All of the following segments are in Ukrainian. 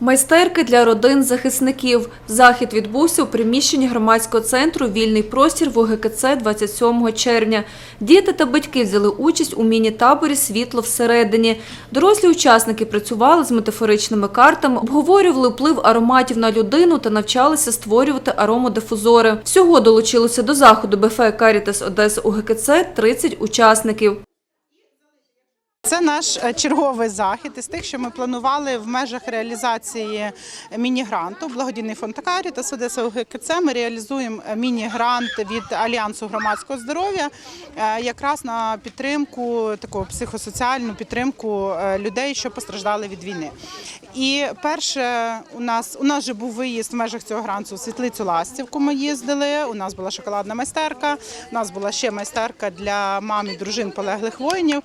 Майстерки для родин захисників. Захід відбувся у приміщенні громадського центру Вільний простір в УГКЦ 27 червня. Діти та батьки взяли участь у міні-таборі Світло всередині. Дорослі учасники працювали з метафоричними картами, обговорювали вплив ароматів на людину та навчалися створювати аромодифузори. Всього долучилося до заходу БФ Карітас Одеса УГКЦ 30 учасників. Це наш е, черговий захід із тих, що ми планували в межах реалізації міні-гранту. Благодійний фонд Карітас Одеса УГКЦ. Ми реалізуємо е, міні-грант від Альянсу громадського здоров'я е, якраз на підтримку, таку психосоціальну підтримку людей, що постраждали від війни. І перше, у нас у нас вже був виїзд в межах цього гранту світлицю Ластівку. Ми їздили. У нас була шоколадна майстерка. У нас була ще майстерка для мам і дружин полеглих воїнів.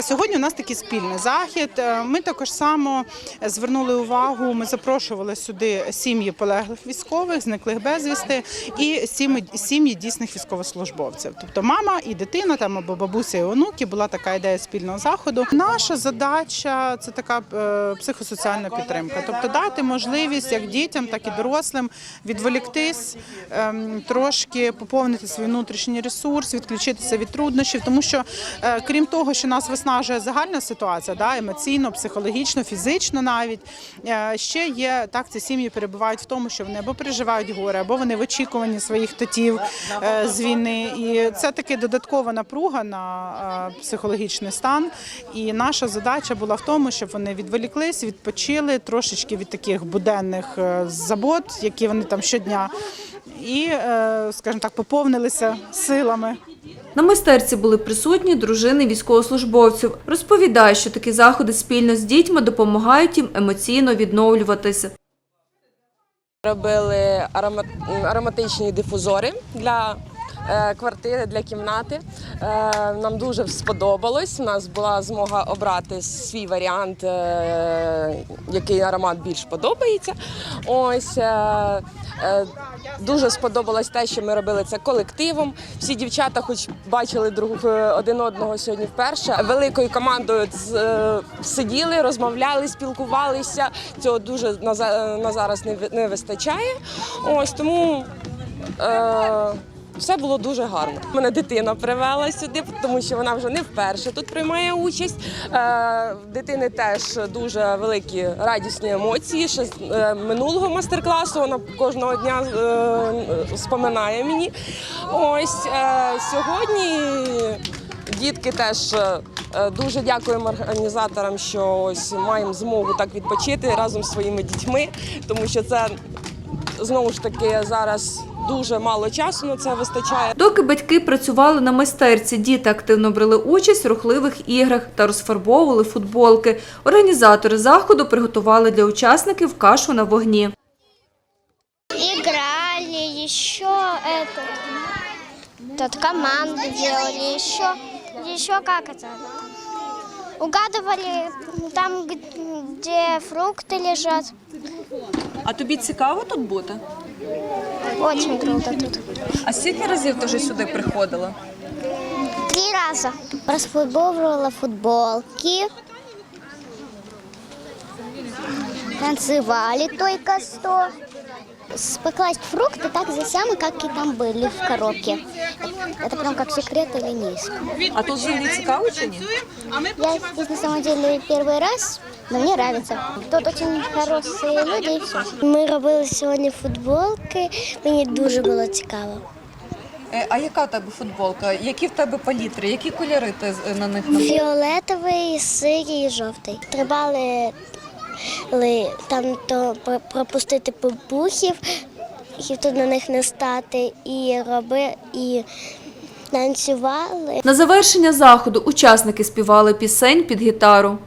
Сьогодні у нас такий спільний захід. Е, Ми також само звернули увагу. Ми запрошували сюди сім'ї полеглих військових, зниклих безвісти, і сім'ї дійсних військовослужбовців. Тобто мама і дитина, там або бабуся і онуки. Була така ідея спільного заходу. Наша задача це така е, психосоціальна підтримка, тобто дати можливість як дітям, так і дорослим відволіктись, ем, трошки поповнити свій внутрішній ресурс, відключитися від труднощів, тому що е, крім того, що нас виснажує загальна ситуація, да, емоційно, психологічно, фізично навіть е, ще є так. Ці сім'ї перебувають в тому, що вони або переживають горе, або вони в очікуванні своїх татів е, з війни. І це таки додаткова напруга на е, психологічний стан. І наша задача була в тому, щоб вони відволіклись, відпочили трошечки від таких буденних забот, які вони там щодня, і, скажімо так, поповнилися силами. На майстерці були присутні дружини військовослужбовців. Розповідає, що такі заходи спільно з дітьми допомагають їм емоційно відновлюватися. Робили арома- ароматичні дифузори для е, квартири, для кімнати. Е, Нам дуже сподобалось. У нас була змога обрати свій варіант, е, який аромат більш подобається. Ось е, е, дуже сподобалось те, що ми робили це колективом. Всі дівчата, хоч бачили друг е, один одного сьогодні вперше, великою командою сиділи, розмовляли, спілкувалися. Цього дуже на, зараз не вистачає. Ось тому. Е, все було дуже гарно. Мене дитина привела сюди, тому що вона вже не вперше тут приймає участь. Е, дитини теж дуже великі радісні емоції. Ще з е, минулого майстер-класу вона кожного дня е, споминає мені. Ось сьогодні дітки теж. Дуже дякуємо організаторам, що ось маємо змогу так відпочити разом з своїми дітьми, тому що це знову ж таки зараз дуже мало часу на це вистачає. Доки батьки працювали на майстерці, діти активно брали участь в рухливих іграх та розфарбовували футболки. Організатори заходу приготували для учасників кашу на вогні. играли, еще это, тут команды делали, еще, еще как это, угадывали там, г- где фрукты лежат. А тобі цікаво тут бути? Очень круто тут. А скільки разів ти вже сюди приходила? Три раза. Расфутбовывала футболки. Танцевали только что. Спекласть фрукты так же самое, как и там были в коробке. Это прям как секрет или низ. А тут взагалі цікаво чи ні? Я здесь на самом деле первый раз, но мне нравится. Тут очень хорошие люди и все. Ми робили сьогодні футболки, мені дуже було цікаво. Е, А яка в тебе футболка? Які в тебе палітри? Які кольори ти з- на них набрала? Фіолетовий, синій і жовтий. Трибали ли, там то про- пропустити побухів, і тут на них не стати, і роби, і танцювали. На завершення заходу учасники співали пісень під гітару.